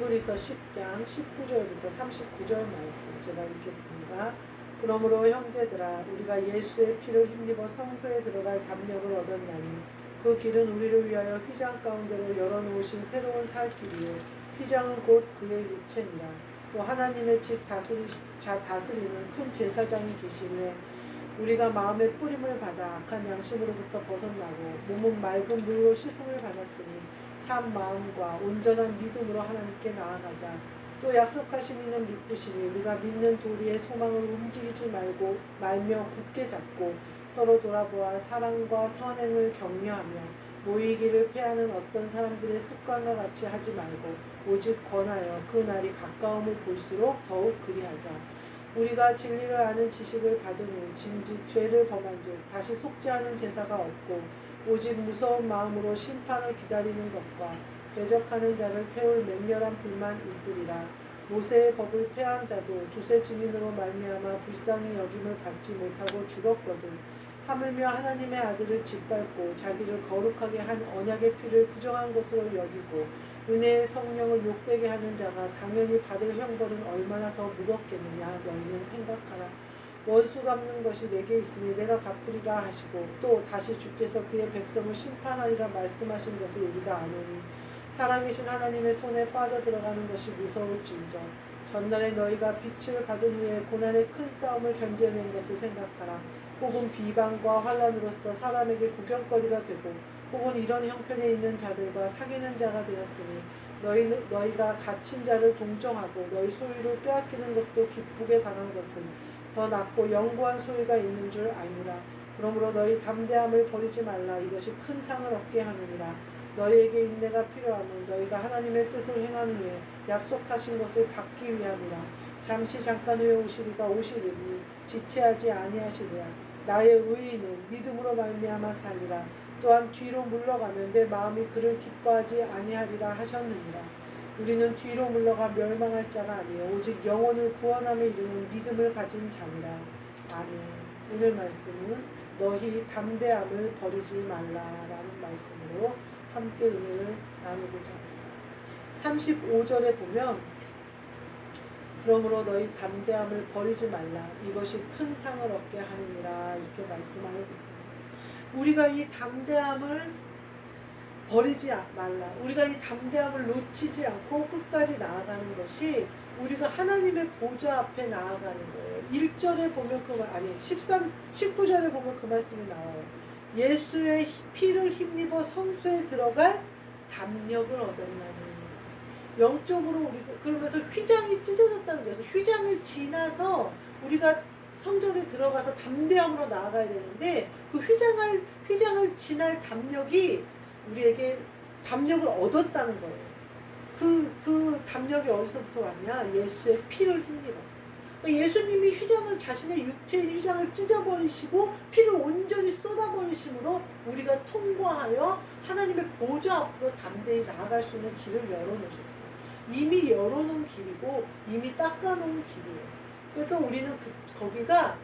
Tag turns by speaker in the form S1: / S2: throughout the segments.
S1: 히브리서 10장 19절부터 39절 말씀 제가 읽겠습니다. 그러므로 형제들아 우리가 예수의 피를 힘입어 성소에 들어갈 담력을 얻었나니 그 길은 우리를 위하여 휘장 가운데로 열어놓으신 새로운 살 길이요 휘장은 곧 그의 육체니라 또 하나님의 집 다스리, 자, 다스리는 큰 제사장이 계시되 우리가 마음의 뿌림을 받아 악한 양심으로부터 벗어나고 몸은 맑은 물로 씻음을 받았으니 참 마음과 온전한 믿음으로 하나님께 나아가자. 또 약속하신 이는 믿으시니 우리가 믿는 도리의 소망을 움직이지 말고 말며 굳게 잡고 서로 돌아보아 사랑과 선행을 격려하며 모이기를 패하는 어떤 사람들의 습관과 같이 하지 말고 오직 권하여 그 날이 가까움을 볼수록 더욱 그리하자. 우리가 진리를 아는 지식을 받은 후 진지 죄를 범한 즉 다시 속죄하는 제사가 없고 오직 무서운 마음으로 심판을 기다리는 것과 대적하는 자를 태울 맹렬한 불만 있으리라. 모세의 법을 폐한 자도 두세 증인으로 말미암아 불쌍히 여김을 받지 못하고 죽었거든. 하물며 하나님의 아들을 짓밟고 자기를 거룩하게 한 언약의 피를 부정한 것으로 여기고 은혜의 성령을 욕되게 하는 자가 당연히 받을 형벌은 얼마나 더 무겁겠느냐 너희는 생각하라 원수 갚는 것이 내게 있으니 내가 갚으리라 하시고 또 다시 주께서 그의 백성을 심판하리라 말씀하신 것을 우리가 아노니 사랑이신 하나님의 손에 빠져 들어가는 것이 무서울진저 전날에 너희가 빛을 받은 후에 고난의 큰 싸움을 견뎌낸 것을 생각하라. 혹은 비방과 환란으로서 사람에게 구경거리가 되고 혹은 이런 형편에 있는 자들과 사귀는 자가 되었으니 너희, 너희가 갇힌 자를 동정하고 너희 소유를 빼앗기는 것도 기쁘게 당한 것은 더 낫고 영구한 소유가 있는 줄 아니라. 그러므로 너희 담대함을 버리지 말라. 이것이 큰 상을 얻게 하느니라. 너희에게 인내가 필요함은 너희가 하나님의 뜻을 행한 후에 약속하신 것을 받기 위함이라. 잠시 잠깐 후에 오시리가 오시리니 지체하지 아니하시리라. 나의 의인은 믿음으로 말미암아 살리라. 또한 뒤로 물러가면 내 마음이 그를 기뻐하지 아니하리라 하셨느니라 우리는 뒤로 물러가 멸망할 자가 아니요. 오직 영혼을 구원함에 이르는 믿음을 가진 자니라. 아멘. 오늘 말씀은 너희 담대함을 버리지 말라라는 말씀으로 함께 은혜를 나누고자 합니다. 35절에 보면 그러므로 너희 담대함을 버리지 말라. 이것이 큰 상을 얻게 하느니라. 이렇게 말씀하고 있습니다. 우리가 이 담대함을 버리지 말라. 우리가 이 담대함을 놓치지 않고 끝까지 나아가는 것이 우리가 하나님의 보좌 앞에 나아가는 거예요. 1절에 보면 그 말, 아니, 13, 19절에 보면 그 말씀이 나와요. 예수의 피를 힘입어 성소에 들어갈 담력을 얻었나니. 영적으로 우리, 그러면서 휘장이 찢어졌다는 거예요. 휘장을 지나서 우리가 성전에 들어가서 담대함으로 나아가야 되는데 그 휘장을 휘장을 지날 담력이 우리에게 담력을 얻었다는 거예요. 그, 그 담력이 어디서부터 왔냐? 예수의 피를 힘입어서. 예수님이 휘장을 자신의 육체의 휘장을 찢어버리시고 피를 온전히 쏟아버리심으로 우리가 통과하여 하나님의 보좌 앞으로 담대히 나아갈 수 있는 길을 열어놓으셨어요. 이미 열어놓은 길이고 이미 닦아놓은 길이에요. 그러니까 우리는 그, 거기가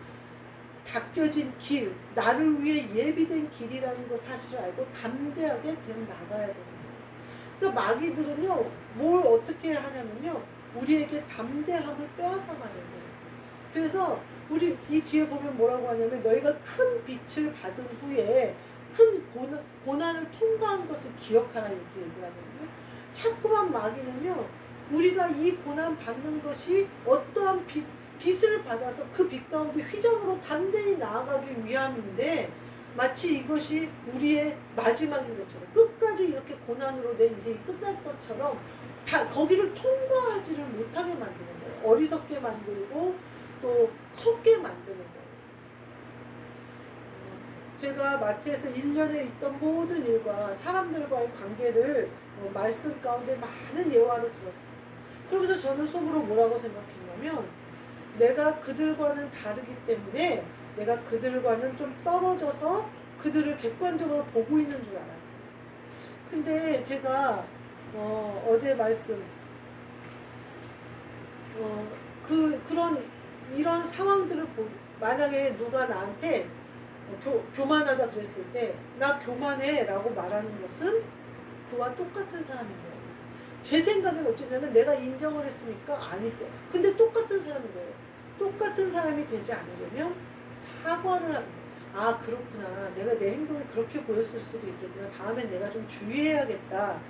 S1: 닦여진 길, 나를 위해 예비된 길이라는 거 사실을 알고 담대하게 그냥 나가야 되는 거예요. 그러니까 마귀들은요, 뭘 어떻게 하냐면요, 우리에게 담대함을 빼앗아 가려고 그래서 우리 이 뒤에 보면 뭐라고 하냐면 너희가 큰 빛을 받은 후에 큰 고난, 고난을 통과한 것을 기억하라 이렇게 얘기를 하거든요. 자꾸만 마귀는요, 우리가 이 고난 받는 것이 어떠한 빛, 빛을 받아서 그빛 가운데 휘장으로 담대히 나아가기 위함인데 마치 이것이 우리의 마지막인 것처럼 끝까지 이렇게 고난으로 내 인생이 끝날 것처럼 다 거기를 통과하지를 못하게 만드는 거예요. 어리석게 만들고 또 속게 만드는 거예요. 제가 마트에서 1년에 있던 모든 일과 사람들과의 관계를 어, 말씀 가운데 많은 예화를 들었어요. 그러면서 저는 속으로 뭐라고 생각했냐면 내가 그들과는 다르기 때문에 내가 그들과는 좀 떨어져서 그들을 객관적으로 보고 있는 줄 알았어요. 근데 제가 어, 어제 말씀 어, 그 그런 이런 상황들을 보 만약에 누가 나한테 어, 교, 교만하다 그랬을 때 나 교만해라고 말하는 것은 그와 똑같은 사람인 거예요. 제 생각엔 어쩌냐면 내가 인정을 했으니까 아닐 거야. 근데 똑같은 사람인 거예요. 똑같은 사람이 되지 않으려면 사과를. 아 그렇구나. 내가 내 행동이 그렇게 보였을 수도 있겠구나. 다음엔 내가 좀 주의해야겠다.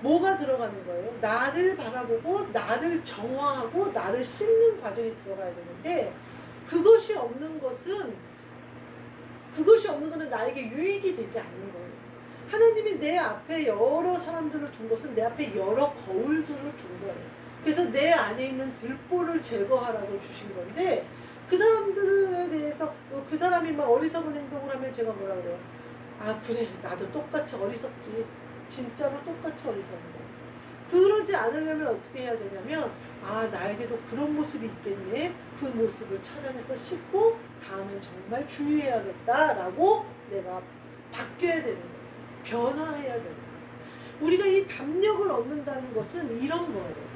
S1: 뭐가 들어가는 거예요? 나를 바라보고 나를 정화하고 나를 씻는 과정이 들어가야 되는데 그것이 없는 것은 그것이 없는 것은 나에게 유익이 되지 않는 거예요. 하나님이 내 앞에 여러 사람들을 둔 것은 내 앞에 여러 거울들을 둔 거예요. 그래서 내 안에 있는 들보를 제거하라고 주신 건데 그 사람들에 대해서 어, 그 사람이 막 어리석은 행동을 하면 제가 뭐라 그래요? 아 그래 나도 똑같이 어리석지 진짜로 똑같이 어리석은 거예요. 그러지 않으려면 어떻게 해야 되냐면 아 나에게도 그런 모습이 있겠네 그 모습을 찾아내서 씻고 다음엔 정말 주의해야겠다라고 내가 바뀌어야 되는 거예요. 변화해야 되는 거예요. 우리가 이 담력을 얻는다는 것은 이런 거예요.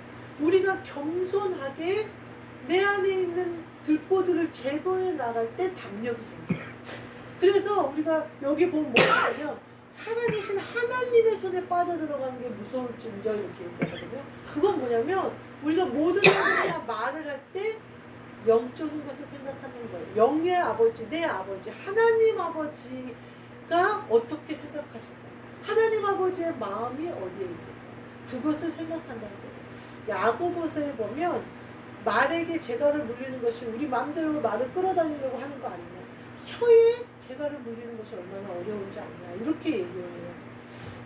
S1: 우리가 겸손하게 내 안에 있는 들보들을 제거해 나갈 때 담력이 생겨요. 그래서 우리가 여기 보면 뭐냐면 살아계신 하나님의 손에 빠져들어가는 게 무서울진저 이렇게 얘기하거든요. 그건 뭐냐면 우리가 모든 사람이나 말을 할 때 영적인 것을 생각하는 거예요. 영의 아버지, 내 아버지, 하나님 아버지가 어떻게 생각하실까? 하나님 아버지의 마음이 어디에 있을까? 그것을 생각한다는 거예요. 야고보서에 보면 말에게 재갈을 물리는 것이 우리 마음대로 말을 끌어다니려고 하는 거 아니냐. 혀에 재갈을 물리는 것이 얼마나 어려운지 아냐. 이렇게 얘기해요.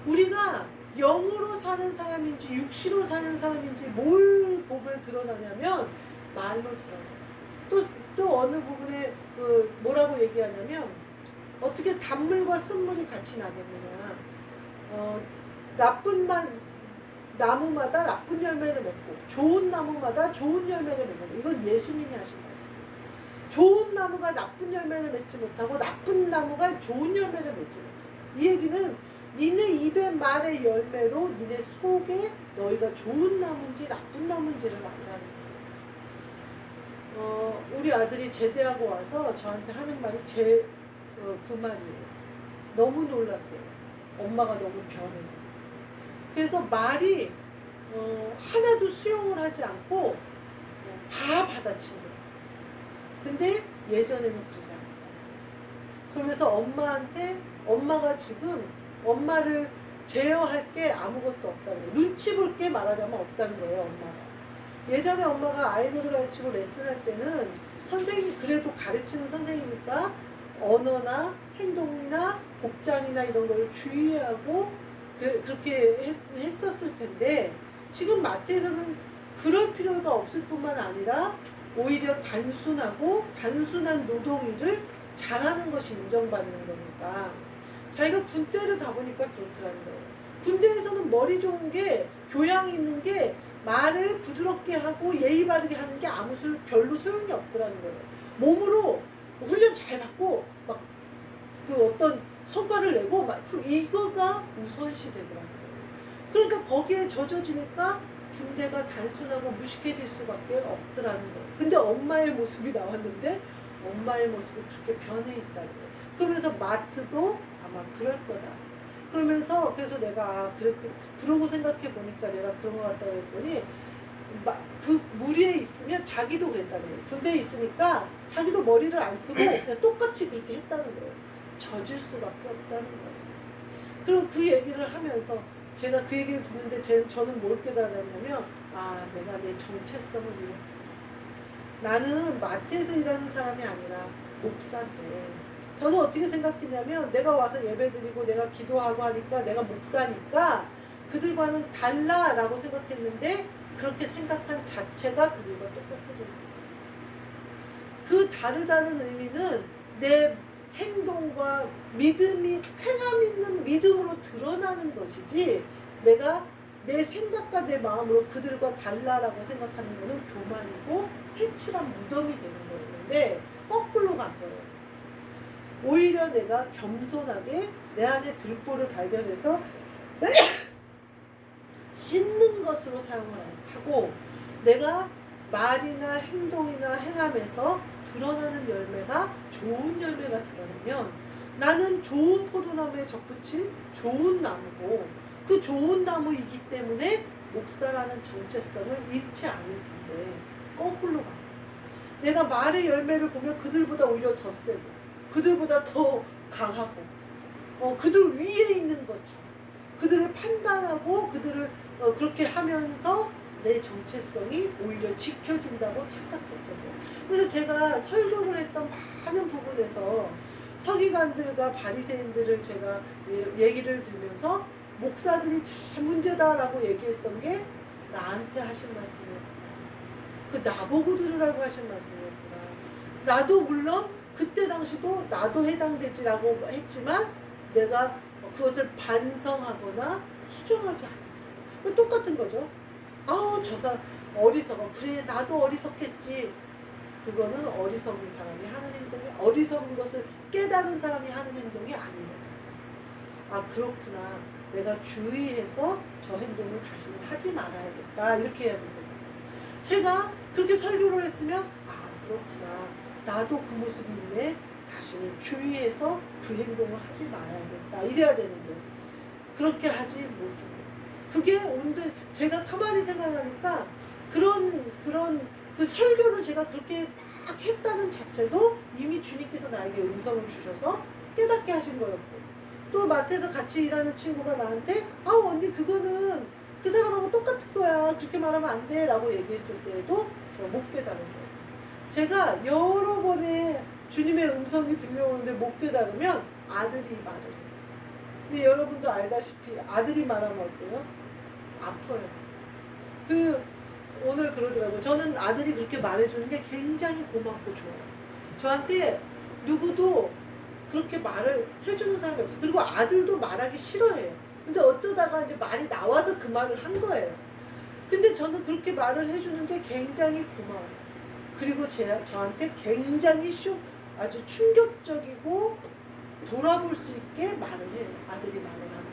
S1: 우리가 영으로 사는 사람인지 육시로 사는 사람인지 뭘 보면 드러나냐면 말로 드러나요. 또, 또 어느 부분에 그 뭐라고 얘기하냐면 어떻게 단물과 쓴물이 같이 나겠느냐. 어, 나쁜 만, 나무마다 나쁜 열매를 맺고 좋은 나무마다 좋은 열매를 맺는 이건 예수님이 하신 말씀. 좋은 나무가 나쁜 열매를 맺지 못하고 나쁜 나무가 좋은 열매를 맺지 못해. 이 얘기는 니네 입의 말의 열매로 니네 속에 너희가 좋은 나무인지 나쁜 나무인지를 만나는 거예요. 어, 우리 아들이 제대하고 와서 저한테 하는 말이 제, 어, 그 말이에요. 너무 놀랐대요. 엄마가 너무 변해서. 그래서 말이 어, 하나도 수용을 하지 않고 어, 다 받아친대요. 근데 예전에는 그러지 않았다. 그러면서 엄마한테 엄마가 지금 엄마를 제어할 게 아무것도 없다는 거예요. 눈치 볼 게 말하자면 없다는 거예요, 엄마가. 예전에 엄마가 아이들을 가르치고 레슨할 때는 선생님 그래도 가르치는 선생이니까 언어나 행동이나 복장이나 이런 걸 주의하고 그- 그렇게 했, 했었을 텐데 지금 마트에서는 그럴 필요가 없을 뿐만 아니라 오히려 단순하고 단순한 노동 일을 잘하는 것이 인정받는 거니까 자기가 군대를 가보니까 그렇더라는 거예요. 군대에서는 머리 좋은 게 교양 있는 게 말을 부드럽게 하고 예의 바르게 하는 게 아무 소 별로 소용이 없더라는 거예요. 몸으로 훈련 잘 받고 막 그 어떤 성과를 내고 막그 이거가 우선시 되더라고요. 그러니까 거기에 젖어지니까 군대가 단순하고 무식해질 수밖에 없더라는 거예요. 근데 엄마의 모습이 나왔는데 엄마의 모습이 그렇게 변해 있다는 거예요. 그러면서 마트도 아마 그럴 거다. 그러면서 그래서 내가 아, 그랬구 그러고 생각해 보니까 내가 그런 것 같다고 했더니 마- 그 무리에 있으면 자기도 그랬다는 거예요. 군대에 있으니까 자기도 머리를 안 쓰고 그냥 똑같이 그렇게 했다는 거예요. 젖을 수밖에 없다는 거예요. 그리고 그 얘기를 하면서 제가 그 얘기를 듣는데 제, 저는 뭘 깨달았냐면 아 내가 내 정체성을 잃었다. 나는 마트에서 일하는 사람이 아니라 목사인데 저는 어떻게 생각했냐면 내가 와서 예배드리고 내가 기도하고 하니까 내가 목사니까 그들과는 달라라고 생각했는데 그렇게 생각한 자체가 그들과 똑같아져 있었다. 그 다르다는 의미는 내 행동과 믿음이 행함 있는 믿음으로 드러나는 것이지 내가 내 생각과 내 마음으로 그들과 달라라고 생각하는 것은 교만이고 해칠한 무덤이 되는 거였는데 거꾸로 간 거예요. 오히려 내가 겸손하게 내 안에 들보를 발견해서 씻는 것으로 사용을 하고 내가 말이나 행동이나 행함에서 드러나는 열매가 좋은 열매가 드러나면 나는 좋은 포도나무에 접붙인 좋은 나무고 그 좋은 나무이기 때문에 목사라는 정체성을 잃지 않을 텐데 거꾸로 가. 내가 말의 열매를 보면 그들보다 오히려 더 세고 그들보다 더 강하고 어, 그들 위에 있는 것처럼 그들을 판단하고 그들을 어, 그렇게 하면서 내 정체성이 오히려 지켜진다고 착각했던 거예요. 그래서 제가 설교를 했던 많은 부분에서 서기관들과 바리새인들을 제가 예- 얘기를 들으면서 목사들이 제일 문제다라고 얘기했던 게 나한테 하신 말씀이었구나. 그 나보고 들으라고 하신 말씀이었구나. 나도 물론 그때 당시도 나도 해당되지라고 했지만 내가 그것을 반성하거나 수정하지 않았어요. 똑같은 거죠. 아우 저 사람 어리석어. 그래 나도 어리석겠지. 그거는 어리석은 사람이 하는 행동이 어리석은 것을 깨달은 사람이 하는 행동이 아닌 거잖아요. 아 그렇구나. 내가 주의해서 저 행동을 다시는 하지 말아야겠다. 이렇게 해야 되는 거잖아요. 제가 그렇게 설교를 했으면 아 그렇구나. 나도 그 모습이 있네. 다시는 주의해서 그 행동을 하지 말아야겠다. 이래야 되는데 그렇게 하지 못하고 그게 온전히 제가 가만히 생각하니까 그런 그런 그 설교를 제가 그렇게 막 했다는 자체도 이미 주님께서 나에게 음성을 주셔서 깨닫게 하신 거였고 또 마트에서 같이 일하는 친구가 나한테 아 언니 그거는 그 사람하고 똑같은 거야 그렇게 말하면 안 돼라고 얘기했을 때에도 제가 못 깨달은 거예요. 제가 여러 번의 주님의 음성이 들려오는데 못 깨달으면 아들이 말을 해요. 근데 여러분도 알다시피 아들이 말하면 어때요? 아파요. 그 오늘 그러더라고요. 저는 아들이 그렇게 말해주는 게 굉장히 고맙고 좋아요. 저한테 누구도 그렇게 말을 해주는 사람이 없어요. 그리고 아들도 말하기 싫어해요. 근데 어쩌다가 이제 말이 나와서 그 말을 한 거예요. 근데 저는 그렇게 말을 해주는 게 굉장히 고마워요. 그리고 제, 저한테 굉장히 쇼, 아주 충격적이고 돌아볼 수 있게 말을 해요. 아들이 말을 하면.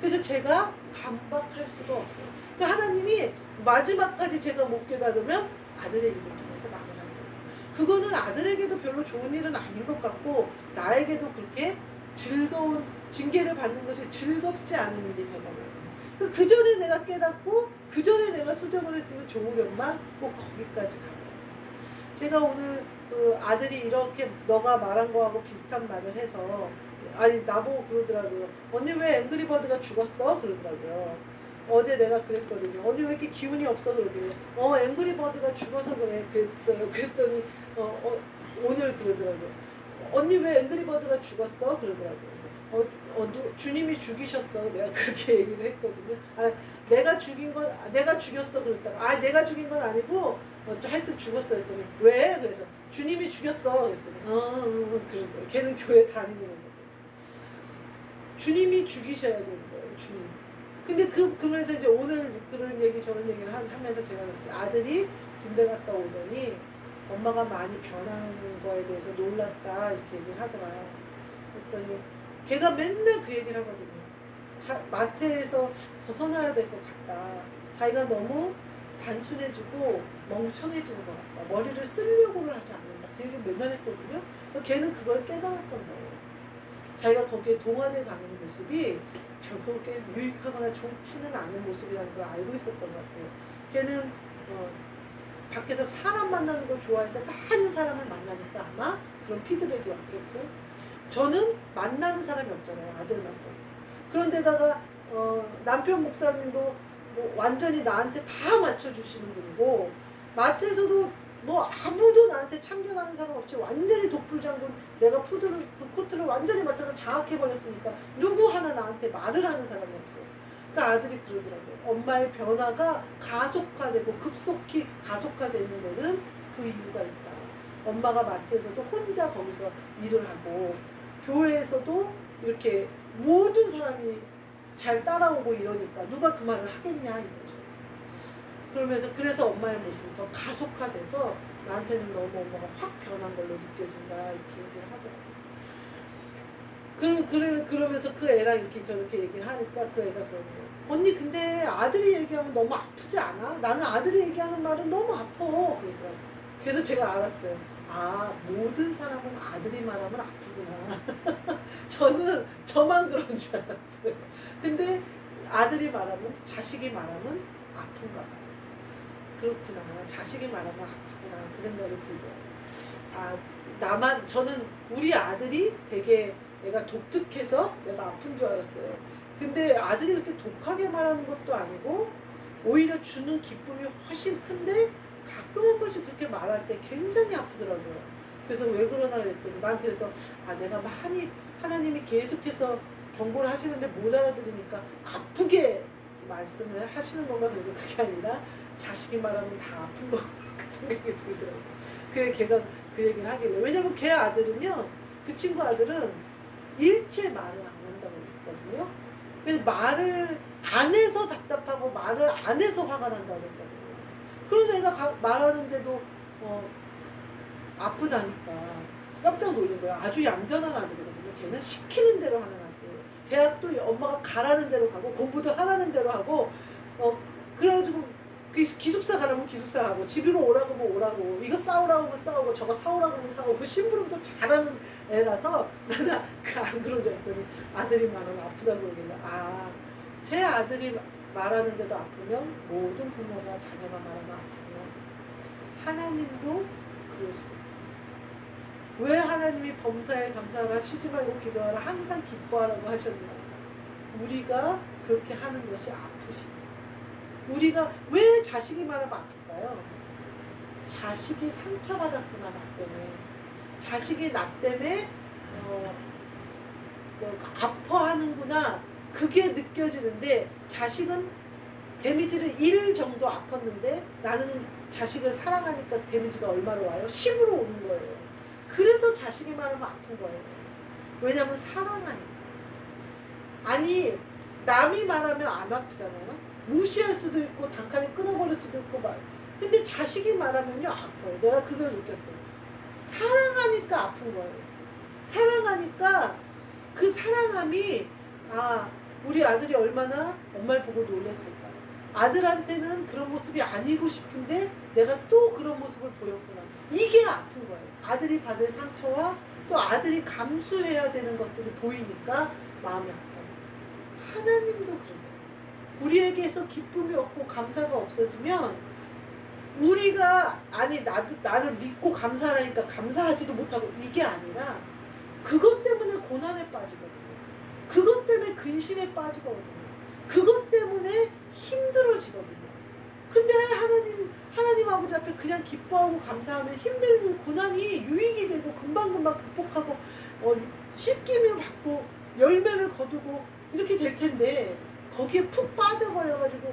S1: 그래서 제가 반박할 수가 없어요. 그러니까 하나님이 마지막까지 제가 못 깨달으면 아들의 입을 통해서 말을 하는 거예요. 그거는 아들에게도 별로 좋은 일은 아닌 것 같고 나에게도 그렇게 즐거운 징계를 받는 것이 즐겁지 않은 일이 되거든요. 그 전에 내가 깨닫고 그 전에 내가 수정을 했으면 좋으련만 꼭 거기까지 가요. 제가 오늘 그 아들이 이렇게 너가 말한 거하고 비슷한 말을 해서 아니 나보고 그러더라고요. 언니 왜 앵그리버드가 죽었어? 그러더라고요. 어제 내가 그랬거든요. 언니 왜 이렇게 기운이 없어? 그러더니 어 앵그리버드가 죽어서 그래 그랬어요. 그랬더니 어, 어 오늘 그러더라고요. 언니 왜 앵그리버드가 죽었어? 그러더라고요. 어, 어 누, 주님이 죽이셨어. 내가 그렇게 얘기를 했거든요. 아 내가 죽인 건 아, 내가 죽였어 그랬다가 아 내가 죽인 건 아니고 어, 또 하여튼 죽었어 했더니 왜? 그래서 주님이 죽였어 그랬더니 어, 어, 어 그러더라고요. 걔는 교회 다니는 거죠. 주님이 죽이셔야 되는 거예요. 주님. 근데 그 그러면서 이제 오늘 그런 얘기 저런 얘기를 하- 하면서 제가 그랬어요. 아들이 군대 갔다 오더니 엄마가 많이 변한 거에 대해서 놀랐다 이렇게 얘기를 하더라. 그랬더니 걔가 맨날 그 얘기를 하거든요. 자, 마트에서 벗어나야 될 것 같다. 자기가 너무 단순해지고 멍청해지는 것 같다. 머리를 쓰려고를 하지 않는다. 그 얘기를 맨날 했거든요. 걔는 그걸 깨달았던 거예요. 자기가 거기에 동화돼 가는 모습이 그렇게 유익하거나 좋지는 않은 모습이라는 걸 알고 있었던 것 같아요. 걔는 어, 밖에서 사람 만나는 걸 좋아해서 많은 사람을 만나니까 아마 그런 피드백이 왔겠죠. 저는 만나는 사람이 없잖아요. 아들만 도 그런데다가 어, 남편 목사님도 뭐 완전히 나한테 다 맞춰주시는 분이고 마트에서도 뭐 아무도 나한테 참견하는 사람 없이 완전히 독불장군 내가 푸드를 그 코트를 완전히 맡아서 장악해 버렸으니까 누구 하나 나한테 말을 하는 사람이 없어요. 그러니까 아들이 그러더라고요. 엄마의 변화가 가속화되고 급속히 가속화되는 데는 그 이유가 있다. 엄마가 마트에서도 혼자 거기서 일을 하고 교회에서도 이렇게 모든 사람이 잘 따라오고 이러니까 누가 그 말을 하겠냐 이거죠. 그러면서 그래서 엄마의 모습이 더 가속화돼서 나한테는 너무 엄마가 확 변한 걸로 느껴진다 이렇게 얘기를 하더라고요. 그, 그러, 그러면서 그 애랑 이렇게 저렇게 얘기를 하니까 그 애가 그러는 거예요. 언니 근데 아들이 얘기하면 너무 아프지 않아? 나는 아들이 얘기하는 말은 너무 아파. 그러더라고요. 그래서 제가 알았어요. 아 모든 사람은 아들이 말하면 아프구나. 저는 저만 그런 줄 알았어요. 근데 아들이 말하면 자식이 말하면 아픈가 봐요. 그렇구나. 자식이 말하면 아프구나. 그 생각이 들죠. 아, 나만, 저는 우리 아들이 되게 내가 독특해서 내가 아픈 줄 알았어요. 근데 아들이 그렇게 독하게 말하는 것도 아니고 오히려 주는 기쁨이 훨씬 큰데 가끔 한 번씩 그렇게 말할 때 굉장히 아프더라고요. 그래서 왜 그러나 그랬더니 난 그래서 아 내가 많이 하나님이 계속해서 경고를 하시는데 못 알아들으니까 아프게 말씀을 하시는 건가 그래도 그게 아니라 자식이 말하면 다 아픈 거 그 생각이 들더라고요. 그래 걔가 그 얘기를 하길래 왜냐면 걔 아들은요 그 친구 아들은 일체 말을 안 한다고 했었거든요. 그래서 말을 안 해서 답답하고 말을 안 해서 화가 난다고 했거든요. 그래서 내가 가- 말하는데도 어, 아프다니까 깜짝 놀란 거야. 아주 얌전한 아들이거든요. 걔는 시키는 대로 하는 아들이에요. 대학도 엄마가 가라는 대로 가고 공부도 하라는 대로 하고 어 그래가지고 그 기숙사 가라면 기숙사 가고 집으로 오라고 하면 오라고 이거 싸우라고 하면 싸우고 저거 사오라고 하면 사오고 심부름도 잘하는 애라서 나는 그안 그런 줄 알았더니 아들이 말하면 아프다고 얘기를 아제 아들이 말하는데도 아프면 모든 부모가 자녀가 말하면 아프구나 하나님도 그러시고 왜 하나님이 범사에 감사하라 쉬지 말고 기도하라 항상 기뻐하라고 하셨나 우리가 그렇게 하는 것이 아프시고 우리가 왜 자식이 말하면 아플까요? 자식이 상처받았구나 나 때문에 자식이 나 때문에 어, 뭐 아파하는구나 그게 느껴지는데 자식은 데미지를 1 정도 아팠는데 나는 자식을 사랑하니까 데미지가 얼마로 와요? 10으로 오는 거예요. 그래서 자식이 말하면 아픈 거예요. 왜냐면 사랑하니까. 아니 남이 말하면 안 아프잖아요. 무시할 수도 있고 단칼에 끊어버릴 수도 있고 막. 근데 자식이 말하면요 아파요. 내가 그걸 느꼈어요. 사랑하니까 아픈 거예요. 사랑하니까 그 사랑함이 아 우리 아들이 얼마나 엄마를 보고 놀랬을까. 아들한테는 그런 모습이 아니고 싶은데 내가 또 그런 모습을 보였구나. 이게 아픈 거예요. 아들이 받을 상처와 또 아들이 감수해야 되는 것들이 보이니까 마음이 아파요. 하나님도 그러세요. 우리에게서 기쁨이 없고 감사가 없어지면 우리가 아니 나도 나를 믿고 감사하니까 감사하지도 못하고 이게 아니라 그것 때문에 고난에 빠지거든요. 그것 때문에 근심에 빠지거든요. 그것 때문에 힘들어지거든요. 근데 하나님 하나님 아버지 앞에 그냥 기뻐하고 감사하면 힘들고 고난이 유익이 되고 금방금방 극복하고 어, 씻김을 받고 열매를 거두고 이렇게 될 텐데 거기에 푹 빠져버려가지고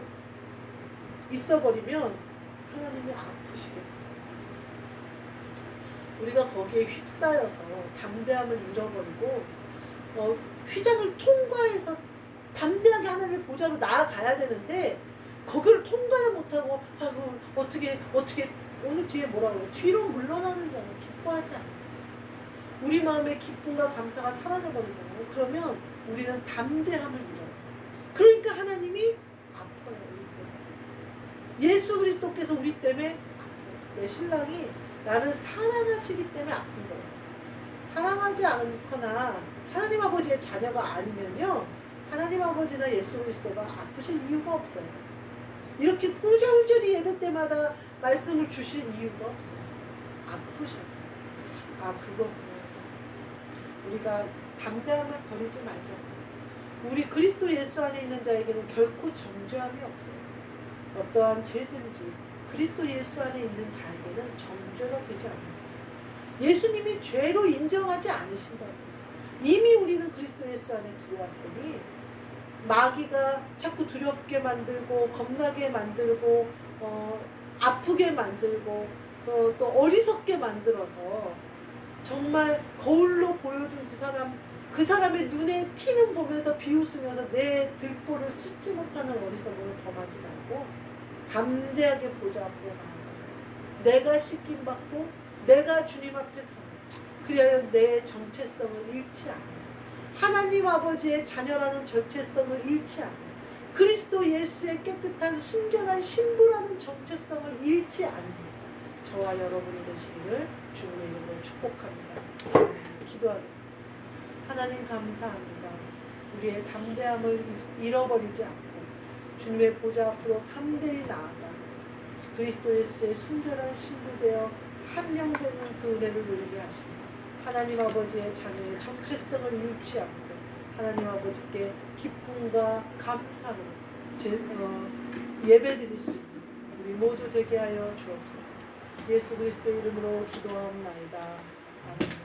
S1: 있어버리면 하나님이 아프시겠다. 우리가 거기에 휩싸여서 담대함을 잃어버리고 어, 휘장을 통과해서 담대하게 하나님의 보좌로 나아가야 되는데 거기를 통과를 못하고 아이고 어떻게 어떻게 오늘 뒤에 뭐라고 뒤로 물러나는 자는 기뻐하지 않는 자 우리 마음의 기쁨과 감사가 사라져 버리잖아요. 그러면 우리는 담대함을 하나님이 아파요 우리 때문에 예수 그리스도께서 우리 때문에 아파요 내 신랑이 나를 사랑하시기 때문에 아픈 거예요 사랑하지 않거나 하나님 아버지의 자녀가 아니면요 하나님 아버지나 예수 그리스도가 아프실 이유가 없어요. 이렇게 꾸준히 예배 때마다 말씀을 주실 이유가 없어요. 아프셔. 아 그거구나. 우리가 담대함을 버리지 말자. 우리 그리스도 예수 안에 있는 자에게는 결코 정죄함이 없어요. 어떠한 죄든지 그리스도 예수 안에 있는 자에게는 정죄가 되지 않는다. 예수님이 죄로 인정하지 않으신다고. 이미 우리는 그리스도 예수 안에 들어왔으니 마귀가 자꾸 두렵게 만들고 겁나게 만들고 어, 아프게 만들고 어, 또 어리석게 만들어서 정말 거울로 보여준 그 사람 그 사람의 눈에 티는 보면서 비웃으면서 내 들보를 씻지 못하는 어리석음을 범하지 말고 담대하게 보좌 앞으로 나아가서 내가 씻김 받고 내가 주님 앞에 서는 그래야 내 정체성을 잃지 않는 하나님 아버지의 자녀라는 정체성을 잃지 않는 그리스도 예수의 깨끗한 순결한 신부라는 정체성을 잃지 않는 저와 여러분이 되시기를 주님의 이름으로 축복합니다. 기도하겠습니다. 하나님 감사합니다. 우리의 담대함을 잃어버리지 않고 주님의 보좌 앞으로 담대히 나아가 그리스도 예수의 순결한 신부 되어 한명되는 그 은혜를 누리게 하시고 하나님 아버지의 자녀의 정체성을 잃지 않고 하나님 아버지께 기쁨과 감사로 제, 어, 예배드릴 수 있는 우리 모두 되게 하여 주옵소서. 예수 그리스도 이름으로 기도하옵나이다. 아멘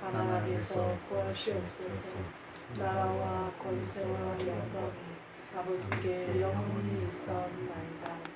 S1: 다만 악에서 구하시옵소서 나라와 권세와 영광이 아버지께 영원히 있사옵나이다.